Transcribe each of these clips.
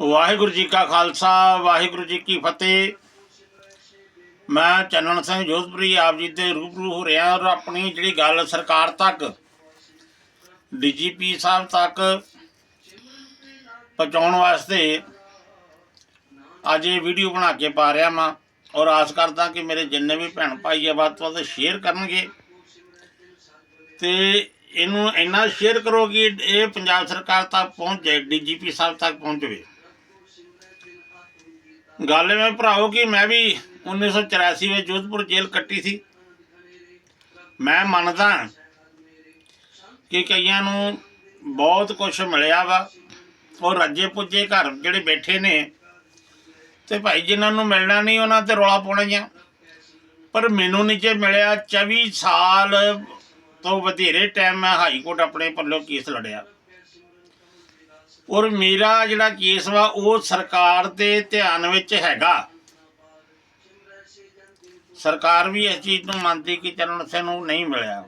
ਵਾਹਿਗੁਰੂ ਜੀ ਕਾ ਖਾਲਸਾ, ਵਾਹਿਗੁਰੂ ਜੀ ਕੀ ਫਤਿਹ। ਮੈਂ ਚੰਨਣ ਸਿੰਘ ਜੋਧਪੁਰੀ, ਆਪ ਜੀ ਦੇ ਰੂਬਰੂ ਹੋ ਰਿਹਾ ਔਰ ਆਪਣੀ ਜਿਹੜੀ ਗੱਲ ਸਰਕਾਰ ਤੱਕ, ਡੀਜੀਪੀ ਸਾਹਿਬ ਤੱਕ ਪਹੁੰਚਾਉਣ ਵਾਸਤੇ ਅੱਜ ਇਹ ਵੀਡੀਓ ਬਣਾ ਕੇ ਪਾ ਰਿਹਾ ਮਾਂ ਔਰ ਆਸ ਕਰਦਾ ਕਿ ਮੇਰੇ ਜਿੰਨੇ ਵੀ ਭੈਣ ਭਾਈ ਆ, ਵੱਧ ਤੋਂ ਵੱਧ ਸ਼ੇਅਰ ਕਰਨਗੇ। ਤੇ ਇਹਨੂੰ ਇੰਨਾ ਸ਼ੇਅਰ ਕਰੋ ਕਿ ਇਹ ਪੰਜਾਬ ਸਰਕਾਰ ਤੱਕ ਪਹੁੰਚ ਜਾਏ, ਡੀਜੀਪੀ ਸਾਹਿਬ ਤੱਕ ਪਹੁੰਚ ਜਾਵੇ। ਗੱਲ ਮੈਂ ਭਰਾਓ ਕਿ ਮੈਂ ਵੀ 1984 ਵਿੱਚ ਜੋਧਪੁਰ ਜੇਲ੍ਹ ਕੱਟੀ ਸੀ। ਮੈਂ ਮੰਨਦਾ ਕਿ ਕਈਆਂ ਨੂੰ ਬਹੁਤ ਕੁਝ ਮਿਲਿਆ ਵਾ। ਉਹ ਰੱਜੇ ਪੁੱਜੇ ਘਰ ਜਿਹੜੇ ਬੈਠੇ ਨੇ ਤੇ ਭਾਈ ਜਿਨ੍ਹਾਂ ਨੂੰ ਮਿਲਣਾ ਨਹੀਂ, ਉਹਨਾਂ ਤੇ ਰੌਲਾ ਪਾਉਣਾ ਹੀ ਪਰ ਮੈਨੂੰ ਨਹੀਂ ਜੇ ਮਿਲਿਆ 24 ਸਾਲ ਤੋਂ ਵਧੇਰੇ ਟਾਈਮ ਮੈਂ ਹਾਈ ਕੋਰਟ ਆਪਣੇ ਪੱਲੋਂ ਕੇਸ ਲੜਿਆ। ਔਰ ਮੇਰਾ ਜਿਹੜਾ ਕੇਸ ਵਾ, ਉਹ ਸਰਕਾਰ ਦੇ ਧਿਆਨ ਵਿੱਚ ਹੈਗਾ। ਸਰਕਾਰ ਵੀ ਇਸ ਚੀਜ਼ ਨੂੰ ਮੰਨਦੀ ਕਿ ਚਰਨ ਸਿੰਘ ਨੂੰ ਨਹੀਂ ਮਿਲਿਆ।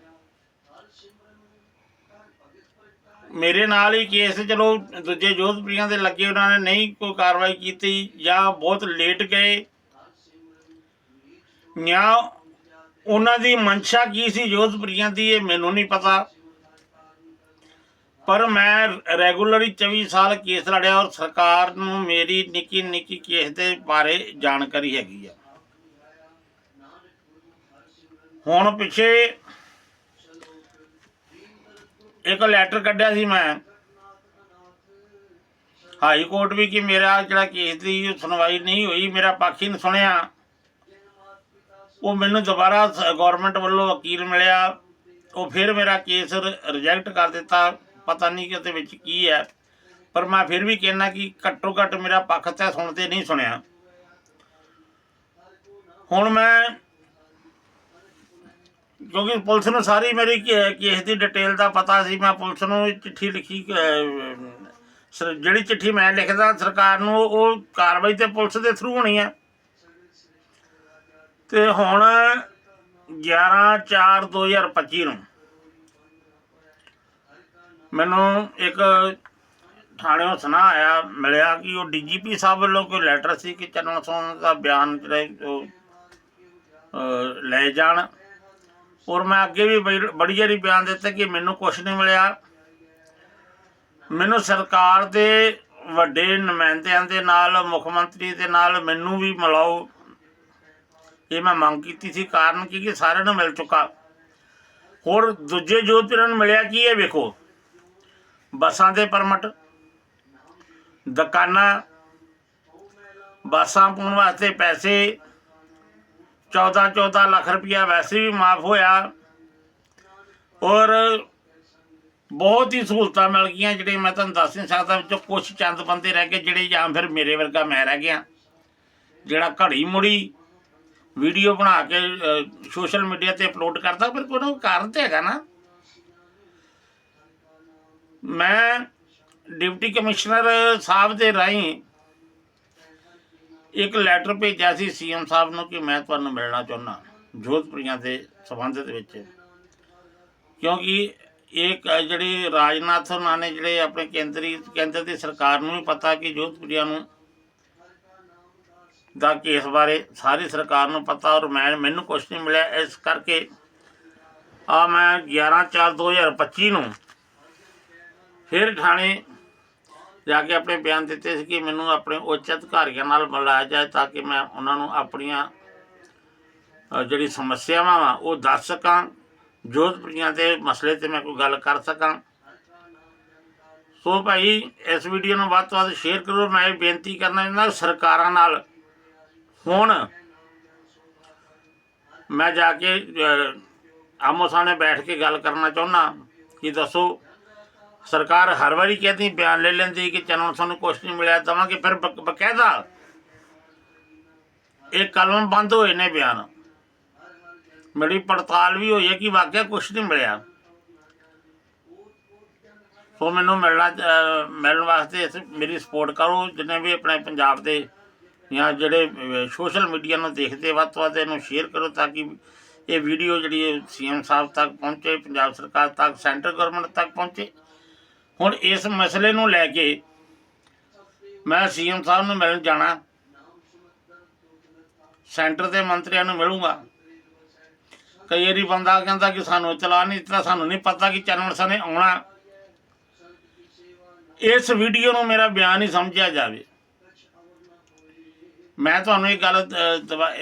ਮੇਰੇ ਨਾਲ ਹੀ ਕੇਸ, ਚਲੋ, ਦੂਜੇ ਜੋਧਪੁਰੀਆਂ ਦੇ ਲੱਗੇ, ਉਹਨਾਂ ਨੇ ਨਹੀਂ ਕੋਈ ਕਾਰਵਾਈ ਕੀਤੀ ਜਾਂ ਬਹੁਤ ਲੇਟ ਗਏ। ਜਾਂ ਉਹਨਾਂ ਦੀ ਮਨਸ਼ਾ ਕੀ ਸੀ ਜੋਧਪੁਰੀਆਂ ਦੀ, ਇਹ ਮੈਨੂੰ ਨਹੀਂ ਪਤਾ। ਪਰ ਮੈਂ ਰੈਗੂਲਰੀ 24 ਸਾਲ ਕੇਸ ਲੜਿਆ ਔਰ ਸਰਕਾਰ ਨੂੰ ਮੇਰੀ ਨਿੱਕੀ ਨਿੱਕੀ ਕੇਸ ਦੇ ਬਾਰੇ ਜਾਣਕਾਰੀ ਹੈਗੀ ਆ। ਹੁਣ ਪਿੱਛੇ ਇੱਕ ਲੈਟਰ ਕੱਢਿਆ ਸੀ ਮੈਂ। ਹਾਈ ਕੋਰਟ ਵੀ ਕਿ ਮੇਰਾ ਜਿਹੜਾ ਕੇਸ ਦੀ ਸੁਣਵਾਈ ਨਹੀਂ ਹੋਈ, ਮੇਰਾ ਪੱਖ ਹੀ ਨਹੀਂ ਸੁਣਿਆ। ਉਹ ਮੈਨੂੰ ਦੁਬਾਰਾ ਗਵਰਨਮੈਂਟ ਵੱਲੋਂ ਵਕੀਲ ਮਿਲਿਆ। ਉਹ ਫਿਰ ਮੇਰਾ ਕੇਸ ਰਿਜੈਕਟ ਕਰ ਦਿੱਤਾ। ਪਤਾ ਨਹੀਂ ਕਿ ਉਹਦੇ ਵਿੱਚ ਕੀ ਹੈ। ਪਰ ਮੈਂ ਫਿਰ ਵੀ ਕਹਿਣਾ ਕਿ ਘੱਟੋ ਘੱਟ ਮੇਰਾ ਪੱਖ ਤਾਂ ਸੁਣਦੇ ਨਹੀਂ ਸੁਣਿਆ। ਹੁਣ ਮੈਂ ਕਿਉਂਕਿ ਪੁਲਿਸ ਨੂੰ ਸਾਰੀ ਮੇਰੀ ਕੇਸ ਦੀ ਡਿਟੇਲ ਦਾ ਪਤਾ ਸੀ, ਮੈਂ ਪੁਲਿਸ ਨੂੰ ਚਿੱਠੀ ਲਿਖੀ ਜਿਹੜੀ ਚਿੱਠੀ ਮੈਂ ਲਿਖਦਾ ਸਰਕਾਰ ਨੂੰ, ਉਹ ਕਾਰਵਾਈ ਤੇ ਪੁਲਿਸ ਦੇ ਥਰੂ ਹੋਣੀ ਹੈ। ਤੇ ਹੁਣ 11/4/2025 ਨੂੰ ਮੈਨੂੰ ਇੱਕ ਥਾਣਿਓਂ ਸੁਣਾ ਆਇਆ ਮਿਲਿਆ ਕਿ ਉਹ ਡੀਜੀਪੀ ਸਾਹਿਬ ਵੱਲੋਂ ਕੋਈ ਲੈਟਰ ਸੀ ਕਿ ਚੰਨਣ ਸੋਨ ਦਾ ਬਿਆਨ ਜਿਹੜਾ ਉਹ ਅਹ, ਲੈ ਜਾਣ। ਔਰ ਮੈਂ ਅੱਗੇ ਵੀ ਬੜੀ- ਬੜੀ ਜਿਹੜੀ ਬਿਆਨ ਦਿੱਤੇ ਕਿ ਮੈਨੂੰ ਕੁਝ ਨਹੀਂ ਮਿਲਿਆ। ਮੈਨੂੰ ਸਰਕਾਰ ਦੇ ਵੱਡੇ ਨੁਮਾਇੰਦਿਆਂ ਦੇ ਨਾਲ ਮੁੱਖ ਮੰਤਰੀ ਦੇ ਨਾਲ ਮੈਨੂੰ ਵੀ ਮਿਲਾਓ ਇਹ ਮੈਂ ਮੰਗ ਕੀਤੀ ਸੀ ਕਾਰਨ ਕੀ ਕਿ ਸਾਰਿਆਂ ਨੂੰ ਮਿਲ ਚੁੱਕਾ। ਹੋਰ ਦੂਜੇ ਜੋਧਪੁਰਾਂ ਨੂੰ ਮਿਲਿਆ ਕੀ ਹੈ ਵੇਖੋ? ਬੱਸਾਂ ਦੇ ਪਰਮਿਟ, ਦੁਕਾਨਾਂ, ਬੱਸਾਂ ਪਾਉਣ ਵਾਸਤੇ ਪੈਸੇ 14 14 ਲੱਖ ਰੁਪਇਆ ਵੈਸੇ ਵੀ ਮਾਫ ਹੋਇਆ। ਔਰ ਬਹੁਤ ਹੀ ਸਹੂਲਤਾਂ ਮਿਲ ਗਈਆਂ ਜਿਹੜੇ ਮੈਂ ਤੁਹਾਨੂੰ ਦੱਸ ਨਹੀਂ ਸਕਦਾ ਵਿੱਚੋਂ ਕੁਝ ਚੰਦ ਬੰਦੇ ਰਹਿ ਗਏ ਜਿਹੜੇ ਜਾਂ ਫਿਰ ਮੇਰੇ ਵਰਗਾ ਮੈਂ ਰਹਿ ਗਿਆ। ਜਿਹੜਾ ਘੜੀ ਮੁੜੀ ਵੀਡੀਓ ਬਣਾ ਕੇ ਸੋਸ਼ਲ ਮੀਡੀਆ ਤੇ ਅਪਲੋਡ ਕਰਦਾ, ਪਰ ਕੋਈ ਨਾ ਕਾਰਨ ਤੇ ਹੈਗਾ ਨਾ। ਮੈਂ ਡਿਪਟੀ ਕਮਿਸ਼ਨਰ ਸਾਹਿਬ ਦੇ ਰਾਹੀਂ ਇੱਕ ਲੈਟਰ ਭੇਜਿਆ ਸੀ ਸੀਐਮ ਸਾਹਿਬ ਨੂੰ ਕਿ ਮੈਂ ਤੁਹਾਨੂੰ ਮਿਲਣਾ ਚਾਹੁੰਦਾ, ਜੋਧਪੁਰੀਆਂ ਦੇ ਸਬੰਧ ਦੇ ਵਿੱਚ। ਕਿਉਂਕਿ ਇੱਕ ਜਿਹੜੀ ਰਾਜਨਾਥ ਉਹਨਾਂ ਨੇ, ਜਿਹੜੇ ਆਪਣੇ ਕੇਂਦਰੀ, ਕੇਂਦਰ ਦੀ ਸਰਕਾਰ ਨੂੰ ਵੀ ਪਤਾ ਕਿ ਜੋਧਪੁਰੀਆਂ ਨੂੰ ਦਾ ਕੇਸ ਬਾਰੇ ਸਾਰੀ ਸਰਕਾਰ ਨੂੰ ਪਤਾ ਔਰ ਮੈਂ, ਮੈਨੂੰ ਕੁਝ ਨਹੀਂ ਮਿਲਿਆ। ਇਸ ਕਰਕੇ ਆ ਮੈਂ 11/4/2025 ਨੂੰ ਫਿਰ ਥਾਣੇ ਜਾ ਕੇ ਆਪਣੇ ਬਿਆਨ ਦਿੱਤੇ ਸੀ ਕਿ ਮੈਨੂੰ ਆਪਣੇ ਉੱਚ ਅਧਿਕਾਰੀਆਂ ਨਾਲ ਮਿਲਾਇਆ ਜਾਏ ਤਾਂ ਕਿ ਮੈਂ ਉਹਨਾਂ ਨੂੰ ਆਪਣੀਆਂ ਜਿਹੜੀ ਸਮੱਸਿਆਵਾਂ ਵਾ ਉਹ ਦੱਸ ਸਕਾਂ, ਜੋਧਪੁਰੀਆਂ ਦੇ ਮਸਲੇ ਤੇ ਮੈਂ ਕੋਈ ਗੱਲ ਕਰ ਸਕਾਂ। ਸੋ ਭਾਈ, ਇਸ ਵੀਡੀਓ ਨੂੰ ਵੱਧ ਤੋਂ ਵੱਧ ਸ਼ੇਅਰ ਕਰੋ। ਮੈਂ ਇਹ ਬੇਨਤੀ ਕਰਨਾ ਚਾਹੁੰਦਾ ਸਰਕਾਰਾਂ ਨਾਲ ਹੁਣ ਮੈਂ ਜਾ ਕੇ ਆਮੋ ਸਾਹਮਣੇ ਬੈਠ ਕੇ ਗੱਲ ਕਰਨਾ ਚਾਹੁੰਦਾ। ਕਿ ਦੱਸੋ? ਸਰਕਾਰ ਹਰ ਵਾਰੀ ਕਹਿੰਦੀ ਬਿਆਨ ਲੈ ਲੈਂਦੀ ਕਿ ਚਲੋ ਸਾਨੂੰ ਕੁਛ ਨਹੀਂ ਮਿਲਿਆ, ਦਵਾਂਗੇ, ਫਿਰ ਬਕ- ਬਕਾਇਦਾ। ਇਹ ਕਲਮ ਬੰਦ ਹੋਏ ਨੇ ਬਿਆਨ। ਮੇਰੀ ਪੜਤਾਲ ਵੀ ਹੋਈ ਹੈ ਕਿ ਵਾਕਿਆ ਕੁਛ ਨਹੀਂ ਮਿਲਿਆ। ਸੋ ਮੈਨੂੰ ਮਿਲਣਾ ਮਿਲਣ ਵਾਸਤੇ ਮੇਰੀ ਸਪੋਰਟ ਕਰੋ, ਜਿੰਨੇ ਵੀ ਆਪਣੇ ਪੰਜਾਬ ਦੇ ਜਾਂ ਜਿਹੜੇ ਸੋਸ਼ਲ ਮੀਡੀਆ ਨੂੰ ਦੇਖਦੇ, ਵੱਧ ਤੋਂ ਵੱਧ ਇਹਨੂੰ ਸ਼ੇਅਰ ਕਰੋ ਤਾਂ ਕਿ ਇਹ ਵੀਡੀਓ ਜਿਹੜੀ ਸੀਐਮ ਸਾਹਿਬ ਤੱਕ ਪਹੁੰਚੇ, ਪੰਜਾਬ ਸਰਕਾਰ ਤੱਕ ਸੈਂਟਰ ਗਵਰਨਮੈਂਟ ਤੱਕ ਪਹੁੰਚੇ। ਹੁਣ ਇਸ ਮਸਲੇ ਨੂੰ ਲੈ ਕੇ ਮੈਂ ਸੀਐਮ ਸਾਹਿਬ ਨੂੰ ਮਿਲਣ ਜਾਣਾ। ਸੈਂਟਰ ਦੇ ਮੰਤਰੀਆਂ ਨੂੰ ਮਿਲੂੰਗਾ। ਕਈ ਵਾਰੀ ਬੰਦਾ ਕਹਿੰਦਾ ਕਿ ਸਾਨੂੰ ਚਲਾ ਨਹੀਂ ਦਿੱਤਾ, ਸਾਨੂੰ ਨਹੀਂ ਪਤਾ ਕਿ ਚੰਨਣ ਸਰ ਨੇ ਆਉਣਾ। ਇਸ ਵੀਡੀਓ ਨੂੰ ਮੇਰਾ ਬਿਆਨ ਹੀ ਸਮਝਿਆ ਜਾਵੇ। ਮੈਂ ਤੁਹਾਨੂੰ ਇਹ ਗੱਲ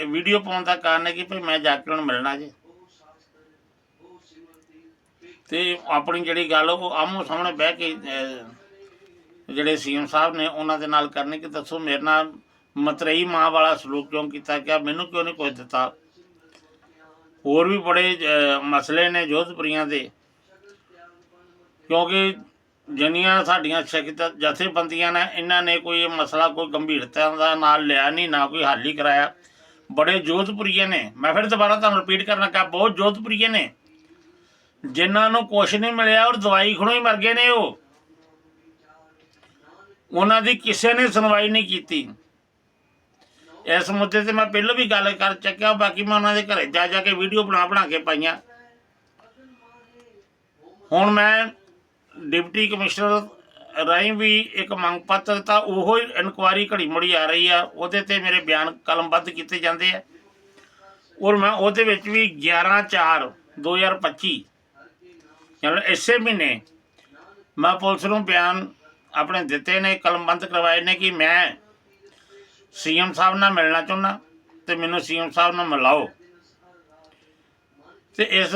ਵੀਡੀਓ ਪਾਉਣ ਦਾ ਕਾਰਨ ਹੈ ਕਿ ਭਈ ਮੈਂ ਜਾ ਕੇ ਉਹਨੂੰ ਮਿਲਣਾ ਜੀ। ਤੇ ਆਪਣੀ ਜਿਹੜੀ ਗੱਲ ਉਹ ਆਮੋ ਸਾਹਮਣੇ ਬਹਿ ਕੇ ਅ, ਜਿਹੜੇ ਸੀਐਮ ਸਾਹਿਬ ਨੇ ਉਹਨਾਂ ਦੇ ਨਾਲ ਕਰਨੀ ਕਿ ਦੱਸੋ ਮੇਰੇ ਨਾਲ ਮਤਰੇਈ ਮਾਂ ਵਾਲਾ ਸਲੂਕ ਕਿਉਂ ਕੀਤਾ ਗਿਆ ਮੈਨੂੰ ਕਿਉਂ ਨਹੀਂ ਕੁਝ ਦਿੱਤਾ? ਹੋਰ ਵੀ ਬੜੇ ਮਸਲੇ ਨੇ ਜੋਧਪੁਰੀਆਂ ਦੇ। ਕਿਉਂਕਿ ਜਿੰਨੀਆਂ ਸਾਡੀਆਂ ਸਿੱਖ ਜਥੇਬੰਦੀਆਂ ਨੇ ਇਹਨਾਂ ਨੇ ਕੋਈ ਇਹ ਮਸਲਾ ਕੋਈ ਗੰਭੀਰਤਾ ਦਾ ਨਾਲ ਲਿਆ ਨਹੀਂ ਨਾ ਕੋਈ ਹੱਲ ਹੀ ਕਰਾਇਆ। ਬੜੇ ਜੋਧਪੁਰੀਏ ਨੇ। ਮੈਂ ਫਿਰ ਦੁਬਾਰਾ ਤੁਹਾਨੂੰ ਰਿਪੀਟ ਕਰਨਾ ਕਹਾ ਬਹੁਤ ਜੋਧਪੁਰੀਏ ਨੇ। ਜਿਨ੍ਹਾਂ ਨੂੰ ਕੁਛ ਨਹੀਂ ਮਿਲਿਆ ਔਰ ਦਵਾਈ ਖਣੋ ਹੀ ਮਰ ਗਏ ਨੇ ਉਹ। ਉਹਨਾਂ ਦੀ ਕਿਸੇ ਨੇ ਸੁਣਵਾਈ ਨਹੀਂ ਕੀਤੀ। ਇਸ ਮੁੱਦੇ ਤੇ ਮੈਂ ਪਹਿਲਾਂ ਵੀ ਗੱਲ ਕਰ ਚੱਕਿਆ, ਬਾਕੀ ਮੈਂ ਉਹਨਾਂ ਦੇ ਘਰੇ ਜਾ ਜਾ ਕੇ ਵੀਡੀਓ ਬਣਾ ਬਣਾ ਕੇ ਪਾਈਆਂ। ਹੁਣ ਮੈਂ ਡਿਪਟੀ ਕਮਿਸ਼ਨਰ ਰਾਹੀਂ ਵੀ ਇੱਕ ਮੰਗ ਪੱਤਰ ਤਾਂ ਉਹੋ ਹੀ ਇਨਕੁਆਰੀ ਘੜੀ ਮੁੜੀ ਆ ਰਹੀ ਆ, ਉਹਦੇ ਤੇ ਮੇਰੇ ਬਿਆਨ ਕਲਮਬੱਧ ਕੀਤੇ ਜਾਂਦੇ ਆ। ਔਰ ਮੈਂ ਉਹਦੇ ਵਿੱਚ ਵੀ 11 4 2025 ਯਾਨੀ ਇਸੇ ਮਹੀਨੇ ਮੈਂ ਪੁਲਿਸ ਨੂੰ ਬਿਆਨ ਆਪਣੇ ਦਿੱਤੇ ਨੇ ਕਲਮਬੰਦ ਕਰਵਾਏ ਨੇ ਕਿ ਮੈਂ ਸੀਐਮ ਸਾਹਿਬ ਨਾਲ ਮਿਲਣਾ ਚਾਹੁੰਦਾ ਤੇ ਮੈਨੂੰ ਸੀਐਮ ਸਾਹਿਬ ਨਾਲ ਮਿਲਾਓ। ਤੇ ਇਸ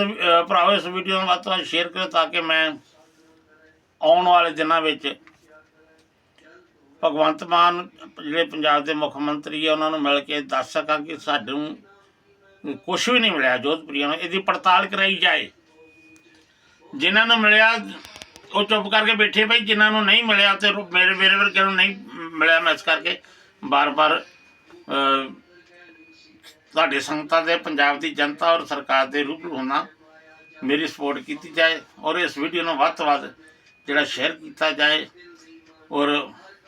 ਭਰਾਓ ਇਸ ਵੀਡੀਓ ਨੂੰ ਵੱਧ ਤੋਂ ਵੱਧ ਸ਼ੇਅਰ ਕਰੋ ਤਾਂ ਕਿ ਮੈਂ ਆਉਣ ਵਾਲੇ ਦਿਨਾਂ ਵਿੱਚ ਭਗਵੰਤ ਮਾਨ, ਜਿਹੜੇ ਪੰਜਾਬ ਦੇ ਮੁੱਖ ਮੰਤਰੀ ਆ, ਉਹਨਾਂ ਨੂੰ ਮਿਲ ਕੇ ਦੱਸ ਸਕਾਂ ਕਿ ਸਾਨੂੰ ਕੁਝ ਵੀ ਨਹੀਂ ਮਿਲਿਆ, ਜੋਧਪੁਰੀਆਂ ਨੂੰ। ਇਹਦੀ ਪੜਤਾਲ ਕਰਾਈ ਜਾਏ। ਜਿਨ੍ਹਾਂ ਨੂੰ ਮਿਲਿਆ, ਉਹ ਚੁੱਪ ਕਰਕੇ ਬੈਠੇ ਭਾਈ ਜਿਨ੍ਹਾਂ ਨੂੰ ਨਹੀਂ ਮਿਲਿਆ ਤੇ ਰੋ- ਮੇਰੇ ਮੇਰੇ ਵਰਗਿਆਂ ਨੂੰ ਨਹੀਂ ਮਿਲਿਆ ਮੈਂ ਇਸ ਕਰਕੇ ਬਾਰ-ਬਾਰ ਤੁਹਾਡੇ ਸੰਗਤਾਂ ਦੇ, ਪੰਜਾਬ ਦੀ ਜਨਤਾ ਔਰ ਸਰਕਾਰ ਦੇ ਰੂਬਰੂ ਹੋਣਾ ਮੇਰੀ ਸਪੋਰਟ ਕੀਤੀ ਜਾਏ ਔਰ ਇਸ ਵੀਡੀਓ ਨੂੰ ਵੱਧ ਤੋਂ ਵੱਧ ਜਿਹੜਾ ਸ਼ੇਅਰ ਕੀਤਾ ਜਾਏ ਔਰ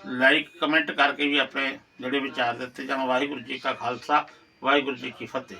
ਲਾਈਕ ਕਮੈਂਟ ਕਰਕੇ ਵੀ ਆਪਣੇ ਜਿਹੜੇ ਵਿਚਾਰ ਦਿੱਤੇ ਜਾਣ, ਵਾਹਿਗੁਰੂ ਜੀ ਕਾ ਖਾਲਸਾ, ਵਾਹਿਗੁਰੂ ਜੀ ਕੀ ਫਤਿਹ।